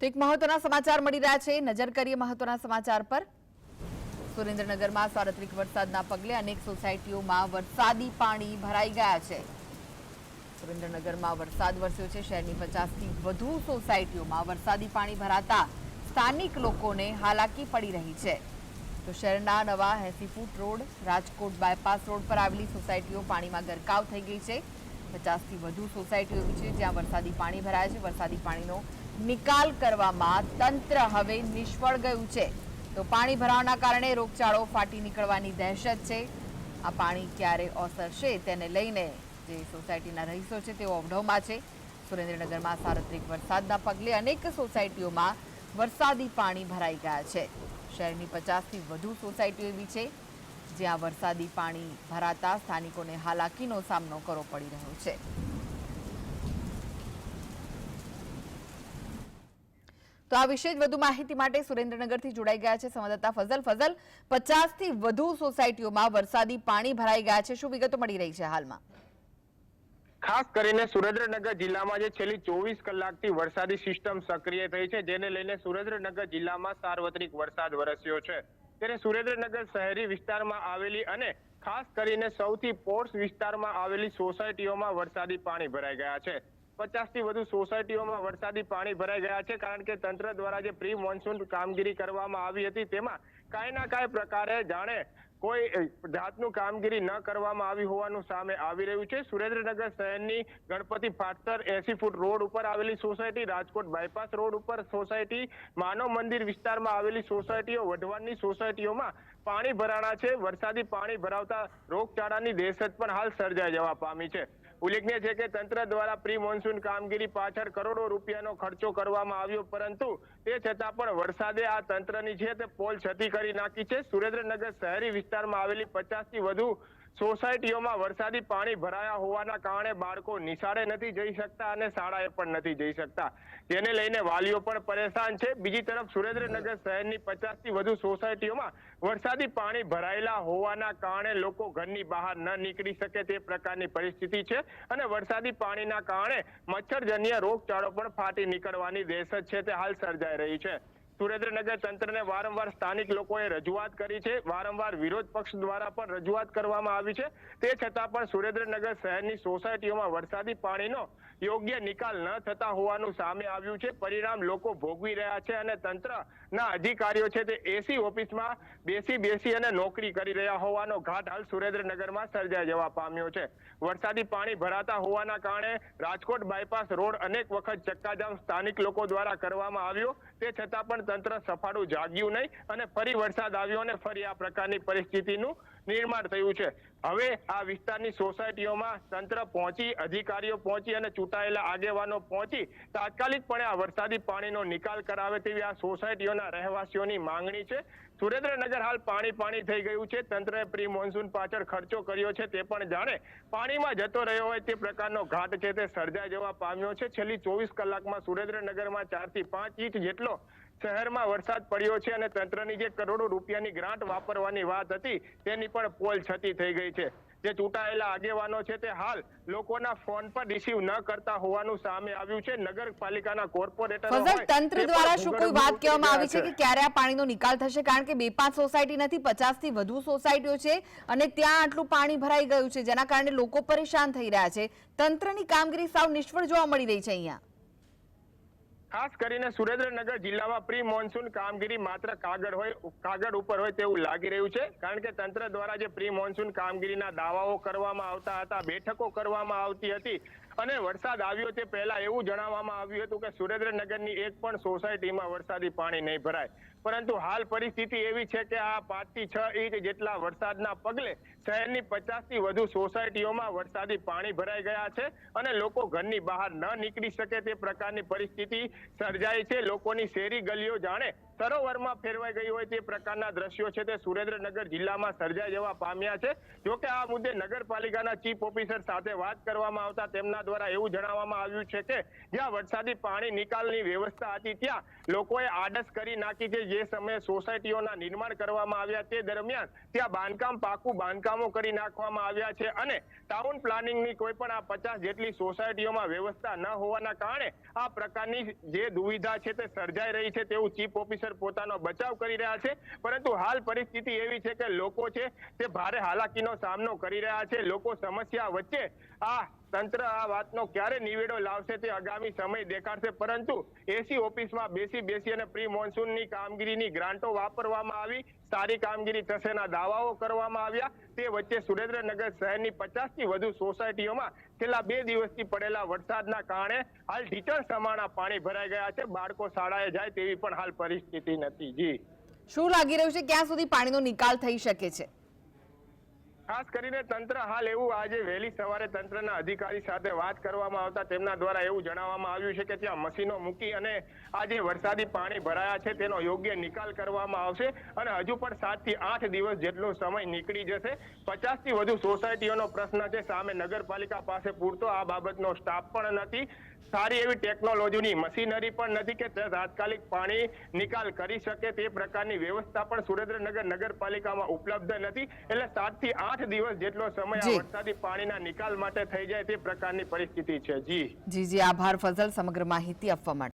તો એક મહત્વના સમાચાર મળી રહ્યા છે. નજર કરીએ મહત્વના સમાચાર પર. સુરેન્દ્રનગરમાં સાર્વત્રિક વરસાદના પગલે અનેક સોસાયટીઓમાં વરસાદી પાણી ભરાઈ ગયા છે. સુરેન્દ્રનગરમાં વરસાદ વરસ્યો છે. શહેરની પચાસથી વધુ સોસાયટીઓમાં વરસાદી પાણી ભરાતા સ્થાનિક લોકોને હાલાકી પડી રહી છે. તો શહેરના નવા એસી foot road, Rajkot bypass road પર આવેલી સોસાયટીઓ પાણીમાં ગરકાવ થઈ ગઈ છે. પચાસથી વધુ સોસાયટીઓ છે જ્યાં વરસાદી પાણી ભરાયા છે. વરસાદી પાણીનો નિકાલ કરવામાં તંત્ર હવે નિષ્ફળ ગયું છે. તો પાણી ભરાવાના કારણે રોગચાળો ફાટી નીકળવાની દહેશત છે. આ પાણી ક્યારે ઓસરશે તેને લઈને જે સોસાયટીના રહીશો છે તેઓ અવઢવમાં છે. સુરેન્દ્રનગરમાં સાર્વત્રિક વરસાદના પગલે અનેક સોસાયટીઓમાં વરસાદી પાણી ભરાઈ ગયા છે. શહેરની પચાસથી વધુ સોસાયટીઓ એવી છે, જ્યાં વરસાદી પાણી ભરાતા સ્થાનિકોને હાલાકીનો સામનો કરવો પડી રહ્યો છે. તો આ વિશે વધુ માહિતી માટે સુરેન્દ્રનગરથી જોડાઈ ગયા છે સંવાદદાતા ફઝલ. ફઝલ, પચાસથી વધુ સોસાયટીઓમાં વરસાદી પાણી ભરાઈ ગયા છે. શું વિગતો મળી રહી છે હાલમાં? ખાસ કરીને સુરેન્દ્રનગર જિલ્લામાં જે છેલ્લી ચોવીસ કલાકથી વરસાદી સિસ્ટમ સક્રિય થઈ છે, જેને લઈને સુરેન્દ્રનગર જિલ્લામાં સાર્વત્રિક વરસાદ વરસ્યો છે. ત્યારે સુરેન્દ્રનગર શહેરી વિસ્તારમાં આવેલી અને ખાસ કરીને સૌથી પોર્સ વિસ્તારમાં આવેલી સોસાયટીઓમાં વરસાદી પાણી ભરાઈ ગયા છે. પચાસથી વધુ સોસાયટીઓમાં વરસાદી પાણી ભરાઈ ગયા છે કારણ કે તંત્ર દ્વારા જે પ્રી મોન્સૂન કામગીરી કરવામાં આવી હતી તેમાં કાંઈ ના કાંઈ પ્રકારે જાણે કોઈ જાતનું કામગીરી ન કરવામાં આવી હોવાનું સામે આવી રહ્યું છે. સુરેન્દ્રનગર શહેરની ગણપતિ ફાટસર એસી ફૂટ રોડ ઉપર આવેલી સોસાયટી, રાજકોટ બાયપાસ રોડ ઉપર સોસાયટી, માનવ મંદિર વિસ્તારમાં આવેલી સોસાયટીઓ, વઢવાણની સોસાયટીઓમાં પાણી ભરાણા છે. વરસાદી પાણી ભરાવતા રોગચાળાની દહેશત પણ હાલ સર્જાઈ જવા પામી છે. ઉલ્લેખનીય છે કે તંત્ર દ્વારા પ્રી મોન્સૂન કામગીરી પાછળ કરોડો રૂપિયાનો ખર્ચો કરવામાં આવ્યો, પરંતુ તે છતાં પણ વરસાદે આ તંત્રની છે તે પોલ છતી કરી નાખી છે. સુરેન્દ્રનગર શહેરી વિસ્તારમાં આવેલી પચાસથી વધુ સોસાયટીઓમાં વરસાદી પાણી ભરાયા હોવાના કારણે બાળકો નિશાળે નથી જઈ શકતા અને શાળાએ પણ નથી જઈ શકતા. તેને લઈને વાલીઓ પણ પરેશાન છે. બીજી તરફ સુરેન્દ્રનગર શહેરની પચાસથી વધુ સોસાયટીઓમાં વરસાદી પાણી ભરાયેલા હોવાના કારણે લોકો ઘરની બહાર ન નીકળી શકે તે પ્રકારની પરિસ્થિતિ છે અને વરસાદી પાણીના કારણે મચ્છરજન્ય રોગચાળો પણ ફાટી નીકળવાની દહેશત છે તે હાલ સર્જાઈ રહી છે. સુરેન્દ્રનગર તંત્રને વારંવાર સ્થાનિક લોકોએ રજૂઆત કરી છે. વારંવાર વિરોધ પક્ષ દ્વારા પણ રજૂઆત કરવામાં આવી છે. તે છતાં પણ સુરેન્દ્રનગર શહેરની સોસાયટીઓમાં વરસાદી પાણીનો યોગ્ય નિકાલ ન થતા હોવાનું સામે આવ્યું છે. પરિણામ લોકો ભોગવી રહ્યા છે અને તંત્રના અધિકારીઓ છે તે એસી ઓફિસમાં બેસી બેસી અને નોકરી કરી રહ્યા હોવાનો ઘાટ હાલ સુરેન્દ્રનગરમાં સર્જાઈ જવા પામ્યો છે. વરસાદી પાણી ભરાતા હોવાના કારણે રાજકોટ બાયપાસ રોડ અનેક વખત ચક્કાજામ સ્થાનિક લોકો દ્વારા કરવામાં આવ્યો. તે છતાં પણ તંત્ર સફાળું જાગ્યું નહીં અને ફરી વરસાદ આવ્યો અને ફરી આ પ્રકારની પરિસ્થિતિનું નિર્માણ થયું છે. હવે આ વિસ્તારની સોસાયટીઓમાં તંત્ર પહોંચી, અધિકારીઓ પહોંચી અને ચૂંટાયેલા આગેવાનો પહોંચી તાત્કાલિકપણે આ વરસાદી પાણીનો નિકાલ કરાવે તેવી આ સોસાયટીઓના રહેવાસીઓની માંગણી છે. સુરેન્દ્રનગર હાલ પાણી પાણી થઈ ગયું છે. તંત્રએ પ્રી મોન્સૂન પાછળ ખર્ચો કર્યો છે તે પણ જાણે પાણીમાં જતો રહ્યો હોય તે પ્રકારનો ઘાટ છે તે સર્જાઈ જવા પામ્યો છે. છેલ્લી ચોવીસ કલાકમાં સુરેન્દ્રનગરમાં ચારથી પાંચ ઇંચ જેટલો શહેરમાં વરસાદ પડ્યો છે અને તંત્રની જે કરોડો રૂપિયાની ગ્રાન્ટ વાપરવાની વાત હતી તેની પણ પોલ છતી થઈ ગઈ છે. જે ચૂંટાયેલા આગેવાનો છે તે હાલ લોકોના ફોન પર રિસીવ ન કરતા હોવાનું સામે આવ્યું છે. નગરપાલિકાના કોર્પોરેટર તંત્ર દ્વારા શું કોઈ વાત કહેવામાં આવી છે કે ક્યારે આ પાણીનો નિકાલ થશે? કારણ કે બે પાંચ સોસાયટી નથી પચાસથી વધુ સોસાયટીઓ છે અને ત્યાં આટલું પાણી ભરાઈ ગયું છે જેના કારણે લોકો પરેશાન થઈ રહ્યા છે. તંત્રની કામગીરી સાવ નિષ્ફળ જોવા મળી રહી છે અહીંયા. ખાસ કરીને સુરેન્દ્રનગર જિલ્લામાં પ્રી મોન્સૂન કામગીરી માત્ર કાગળ હોય, કાગળ ઉપર હોય તેવું લાગી રહ્યું છે. કારણ કે તંત્ર દ્વારા જે પ્રી મોન્સૂન કામગીરીના દાવાઓ કરવામાં આવતા હતા, બેઠકો કરવામાં આવતી હતી અને વરસાદ આવ્યો તે પહેલા એવું જણાવવામાં આવ્યું હતું કે સુરેન્દ્રનગરની એક પણ સોસાયટીમાં વરસાદી પાણી નહીં ભરાય. પરંતુ હાલ પરિસ્થિતિ એવી છે કે આ પાંચથી છ ઇંચ જેટલા વરસાદના પગલે શહેરની પચાસથી વધુ સોસાયટીઓમાં વરસાદી પાણી ભરાઈ ગયા છે અને લોકો ઘરની બહાર ન નીકળી શકે તે પ્રકારની પરિસ્થિતિ સર્જાઈ છે. લોકોની શેરી ગલીઓ જાણે સરોવરમાં ફેરવાઈ ગઈ હોય તે પ્રકારના દ્રશ્યો છે તે સુરેન્દ્રનગર જિલ્લામાં સર્જાઈ જવા પામ્યા છે. જોકે આ મુદ્દે નગરપાલિકાના ચીફ ઓફિસર સાથે વાત કરવામાં આવતા તેમના દ્વારા એવું જણાવવામાં આવ્યું છે કે જ્યાં વરસાદી પાણી નિકાલની વ્યવસ્થા હતી ત્યાં લોકોએ આડસ કરી નાખી છે જે સમયે સોસાયટીઓના નિર્માણ કરવામાં આવ્યા તે દરમિયાન ત્યાં બાંધકામ પાકું બાંધકામો કરી નાખવામાં આવ્યા છે અને ટાઉન પ્લાનિંગની કોઈ પણ આ પચાસ જેટલી સોસાયટીઓમાં વ્યવસ્થા ન હોવાના કારણે આ પ્રકારની જે દુવિધા છે તે સર્જાઈ રહી છે તેવું ચીફ ઓફિસર પોતાનો બચાવ કરી રહ્યા છે. પરંતુ હાલ પરિસ્થિતિ એવી છે કે લોકો છે તે ભારે હાલાકીનો સામનો કરી રહ્યા છે. લોકો સમસ્યા વચ્ચે આ તંત્ર આ વાતનો ક્યારે નિવેડો લાવશે તે આગામી સમય દેખાડશે, પરંતુ એસી ઓફિસમાં બેસી બેસી અને પ્રી મોન્સૂનની કામગીરીની ગ્રાન્ટો વાપરવામાં આવી, સારી કામગીરી થશેના દાવાઓ કરવામાં આવ્યા. તે વચ્ચે સુરેન્દ્રનગર શહેરની પચાસથી વધુ સોસાયટીઓમાં છેલ્લા બે દિવસથી પડેલા વરસાદના કારણે હાલ ઢીચણ સમાણા પાણી ભરાઈ ગયા છે. બાળકો શાળાએ જાય તેવી પણ હાલ પરિસ્થિતિ નથી. જી. શું લાગી રહ્યું છે? ક્યાં સુધી પાણીનો નિકાલ થઈ શકે છે? ખાસ કરીને તંત્ર હાલ એવું આજે વહેલી સવારે તંત્રના અધિકારી સાથે વાત કરવામાં આવતા તેમના દ્વારા એવું જણાવવામાં આવ્યું છે કે ત્યાં મશીનો મૂકી અને આ જે વરસાદી પાણી ભરાયા છે, તેનો યોગ્ય નિકાલ કરવામાં આવશે અને હજુ પણ સાતથી આઠ દિવસ જેટલો સમય નીકળી જશે. પચાસથી વધુ સોસાયટીઓનો પ્રશ્ન છે, સામે નગરપાલિકા પાસે પૂરતો આ બાબતનો સ્ટાફ પણ નથી. સારી એવી ટેકનોલોજીની મશીનરી પણ નથી કે તાત્કાલિક પાણી નિકાલ કરી શકે તે પ્રકારની વ્યવસ્થા પણ સુરેન્દ્રનગર નગરપાલિકામાં ઉપલબ્ધ નથી. એટલે સાતથી આઠ દિવસ જેટલો સમય આ વરસાદી પાણીના નિકાલ માટે થઈ જાય તે પ્રકારની પરિસ્થિતિ છે. જી. જી જી. આભાર ફઝલ સમગ્ર માહિતી આપવા માટે.